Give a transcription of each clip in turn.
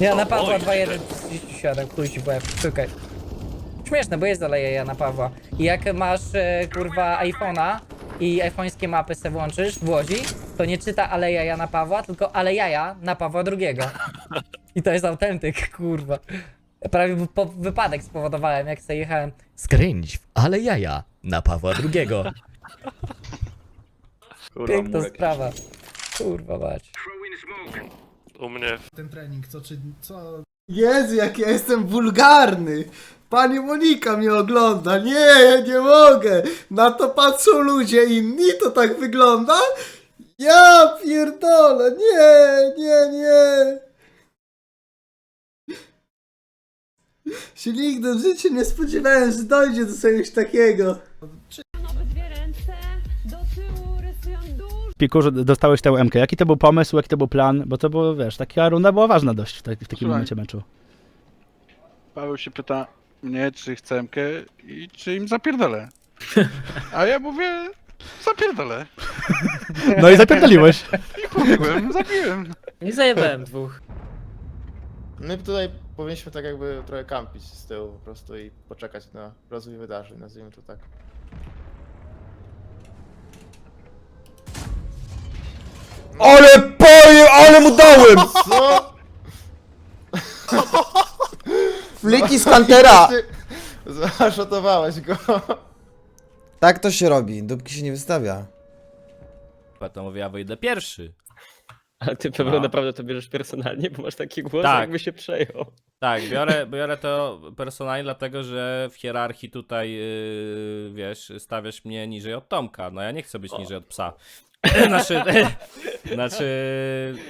Ja na Pawła 2.1.37, chuj ci w łeb, szukaj. Śmieszne, bo jest aleja Jana Pawła. I jak masz e, kurwa iPhone'a i iPhone'skie mapy se włączysz w Łodzi, to nie czyta Aleja Jana Pawła, tylko Alejaja na Pawła II. I to jest autentyk, kurwa. Prawie po wypadek spowodowałem, jak sobie jechałem. Skręć w ale jaja na Pawła II. Piękna sprawa. Kurwa mać. U mnie ten trening, co czy co? Jezu, jak ja jestem wulgarny! Pani Monika mnie ogląda. Nie, ja nie mogę. Na to patrzą ludzie inni, to tak wygląda? Ja pierdolę. Nie, nie, nie. Się nigdy w życiu nie spodziewałem, że dojdzie do czegoś takiego. Obydwie Piku, dostałeś tę MK. Jaki to był pomysł, jaki to był plan? Bo to było, wiesz, taka runda była ważna dość w, w takim Słuchaj. momencie meczu. Paweł się pyta mnie, czy chcę MK i czy im zapierdolę. A ja mówię, zapierdolę. No i zapierdoliłeś. I pobiegłem, zabiłem. Nie zajebałem dwóch. My tutaj powinniśmy tak jakby trochę kampić z tyłu po prostu i poczekać na rozwój wydarzeń, nazwijmy to tak. Ale poje, ale mu dałem! Co? Fliki z Huntera! Zaszotowałeś go. Tak to się robi, dupki się nie wystawia. Potem mówię, ja wyjdę pierwszy. Ale ty pewnie No. naprawdę to bierzesz personalnie, bo masz taki głos, Tak. jakby się przejął. Tak, biorę, biorę to personalnie, dlatego że w hierarchii tutaj, yy, wiesz, stawiasz mnie niżej od Tomka. No ja nie chcę być niżej od psa. Znaczy, znaczy,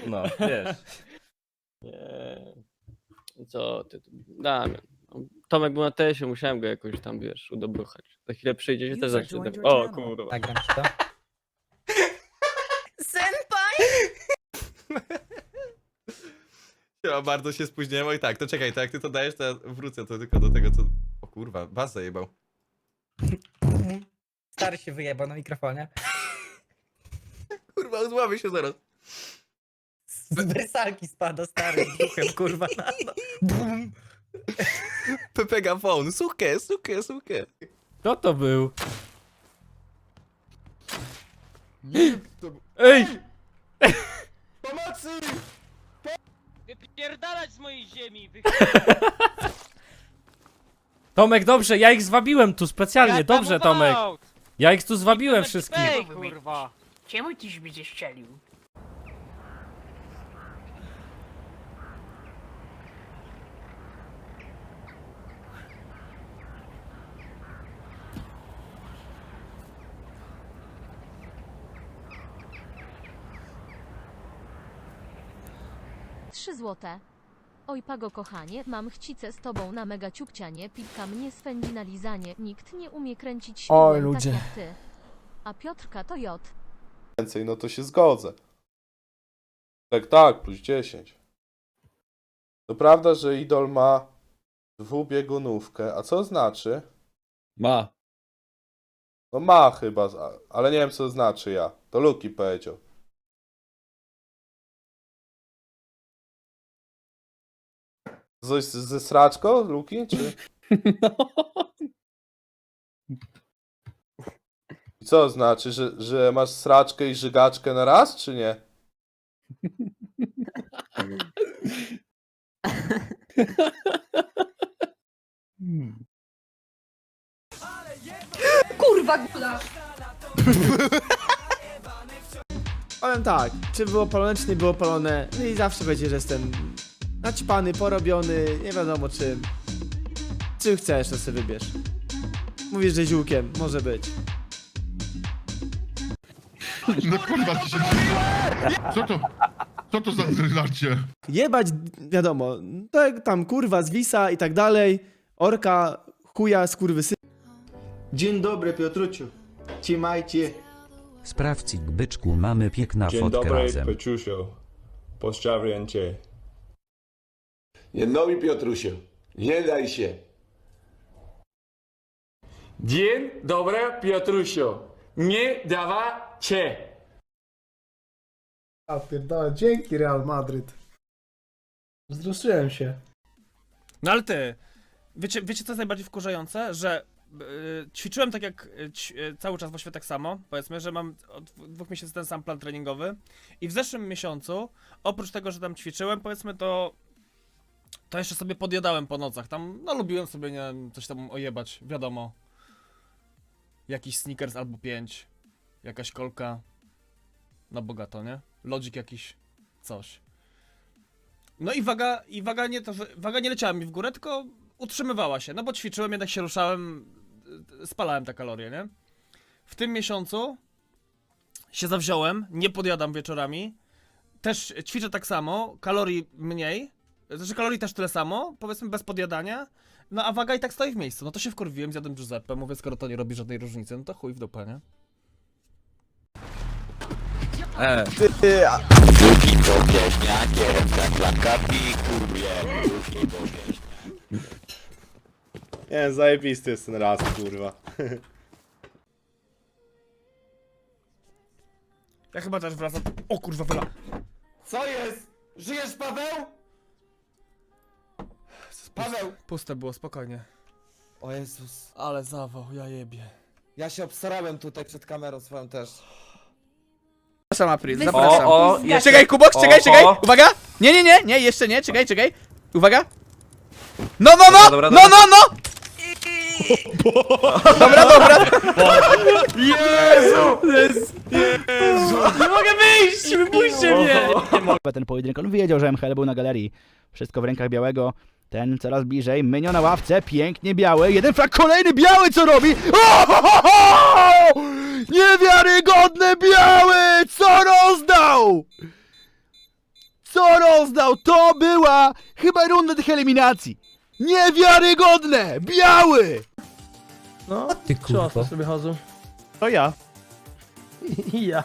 no, wiesz. Nie. Co ty, Damian. Tomek był na tesie, musiałem go jakoś tam, wiesz, udobruchać. Za chwilę przyjdzie się też tak, o kurwa. Nagram ci to. Ja bardzo się spóźniłem, oj tak, to czekaj, to jak ty to dajesz, to ja wrócę to tylko do tego, co... O kurwa, bas zajebał. Stary się wyjebał na mikrofonie. Kurwa, zławię się zaraz. Z wersalki spada stary z duchem, kurwa. Na, no. Bum. Pepega phone, sukę, sukę, sukę. Kto to był? Ej! Pomocy! Wypierdalać z mojej ziemi! Tomek, dobrze, ja ich zwabiłem tu specjalnie, dobrze Tomek. Ja ich tu zwabiłem wszystkich. kurwa! Czemu tyś mnie strzelił? Trzy złote. Oj Pago kochanie, mam chcicę z tobą na mega ciupcianie, piłka mnie swędzi na lizanie, nikt nie umie kręcić Oj, ludzie. tak jak ty. A Piotrka to J. Więcej, no to się zgodzę. Tak, tak, plus 10. To prawda, że Idol ma dwubiegunówkę, a co znaczy? ma. No ma chyba, ale nie wiem co znaczy ja. To Luki powiedział. Coś ze sraczką, Luki, czy? I co znaczy, że, że masz sraczkę i żygaczkę na raz, czy nie? Kurwa gula! Powiem tak, czy było palone, czy nie było palone, no i zawsze będzie, że jestem naćpany, porobiony, nie wiadomo czym. Czym chcesz, to sobie wybierz. Mówisz, że ziółkiem, może być. No kurwa, ty się... Co to? Co to za żarcie? Jebać, wiadomo, tak tam kurwa, zwisa i tak dalej, orka, chuja, skurwysy. Dzień dobry, Piotruciu. Trzymajcie. Sprawdź byczku, mamy piękna fotka razem. Peciusio. Pozdrawiam cię. No i Piotrusiu, nie daj się. Dzień dobry, Piotrusiu. Nie dawa cię. A pierdolę, dzięki Real Madryt. Wzruszyłem się. No ale ty, wiecie, wiecie co jest najbardziej wkurzające? Że y, ćwiczyłem tak jak y, ć, y, cały czas właściwie tak samo, powiedzmy, że mam od dwóch miesięcy ten sam plan treningowy i w zeszłym miesiącu, oprócz tego, że tam ćwiczyłem, powiedzmy to to jeszcze sobie podjadałem po nocach, tam, no lubiłem sobie, nie wiem, coś tam ojebać, wiadomo. Jakiś sneakers albo pięć, jakaś kolka, na bogato, nie? Lodzik jakiś, coś. No i waga, i waga nie to, waga nie leciała mi w górę, tylko utrzymywała się, no bo ćwiczyłem, jednak się ruszałem, y, spalałem te kalorie, nie? W tym miesiącu się zawziąłem, nie podjadam wieczorami, też ćwiczę tak samo, kalorii mniej, znaczy kalorii też tyle samo, powiedzmy bez podjadania, no a waga i tak stoi w miejscu, no to się wkurwiłem, zjadłem Giuseppe, mówię, skoro to nie robi żadnej różnicy, no to chuj w dupę, nie? E, Nie, zajebisty jest ten raz, kurwa. Ja chyba też wracam, o kurwa, wyla. Co jest? Żyjesz, Paweł? Paweł! Puste było, spokojnie. O Jezus. Ale zawał, ja jebie. Ja się obsarałem tutaj przed kamerą swoją też. Zapraszam, April, zapraszam. O, o, jeszcze- Czekaj, Kubox, o, czekaj, czekaj! o. Uwaga! Nie, nie, nie, nie, jeszcze nie, czekaj, czekaj. Uwaga! No, no, no! dobra, no, no, no! Dobra, dobra. Nie mogę wyjść! Wypuśćcie mnie! Ten pojedynek, on wiedział, że MHL był na galerii. Wszystko w rękach białego. Ten coraz bliżej, Mynio na ławce, pięknie biały, jeden flag, kolejny biały, co robi? O, Niewiarygodne biały! Co rozdał? Co rozdał? To była chyba runda tych eliminacji. Niewiarygodne! Biały! No, ty kurwa. sobie chodzą? To ja. ja.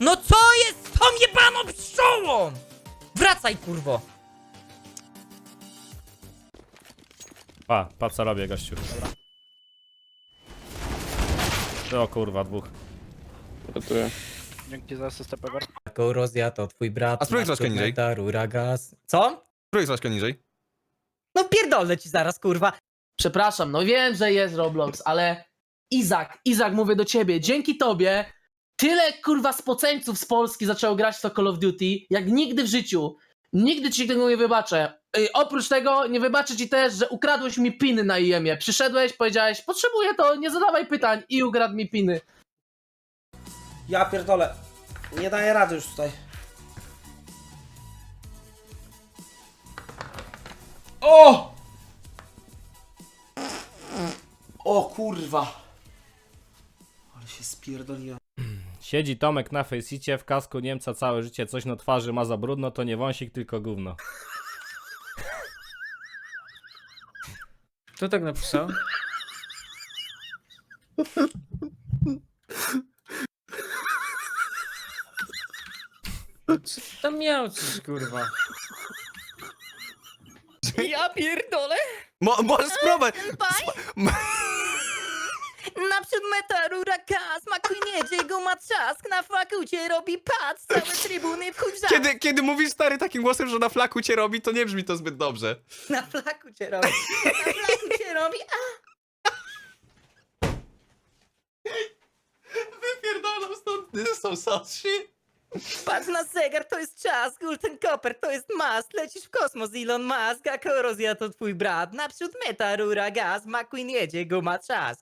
No co jest z tą jebaną pszczołą? Wracaj, kurwo! Pa, pa co robię, gościu. O kurwa, dwóch. Gratuluję. Dzięki za asystę, Pewor. Korozja to twój brat. A spróbuj troszkę niżej. Co? Spróbuj troszkę niżej. No pierdolę ci zaraz, kurwa. Przepraszam, no wiem, że jest Roblox, ale Izak, Izak, mówię do ciebie, dzięki tobie tyle kurwa spoceńców z Polski zaczęło grać w to Call of Duty, jak nigdy w życiu. Nigdy ci tego nie wybaczę. Ej, oprócz tego nie wybaczę ci też, że ukradłeś mi piny na IEM-ie. Przyszedłeś, powiedziałeś, potrzebuję to, nie zadawaj pytań i ukradł mi piny. Ja pierdolę. Nie daję rady już tutaj. O! O kurwa. Ale się spierdoliłem. Siedzi Tomek na Faceicie w kasku Niemca całe życie, coś na twarzy ma za brudno, to nie wąsik, tylko gówno. Kto tak napisał? Co tam miał coś, kurwa? Ja pierdolę! Mo możesz spróbować! Meta, Ruragas, McQueen jedzie, go ma trzask, na fakulcie robi pac, całe trybuny w chuj. Kiedy, kiedy mówisz stary takim głosem, że na flaku cię robi, to nie brzmi to zbyt dobrze. Na flaku cię robi, na flaku cię robi, a! Wypierdalam stąd, są sotsi. Patrz na zegar, to jest czas, Gulten Copper, to jest mast, lecisz w kosmos, Elon Musk, a korozja to twój brat, naprzód meta, Ruragas, McQueen jedzie, go ma trzask.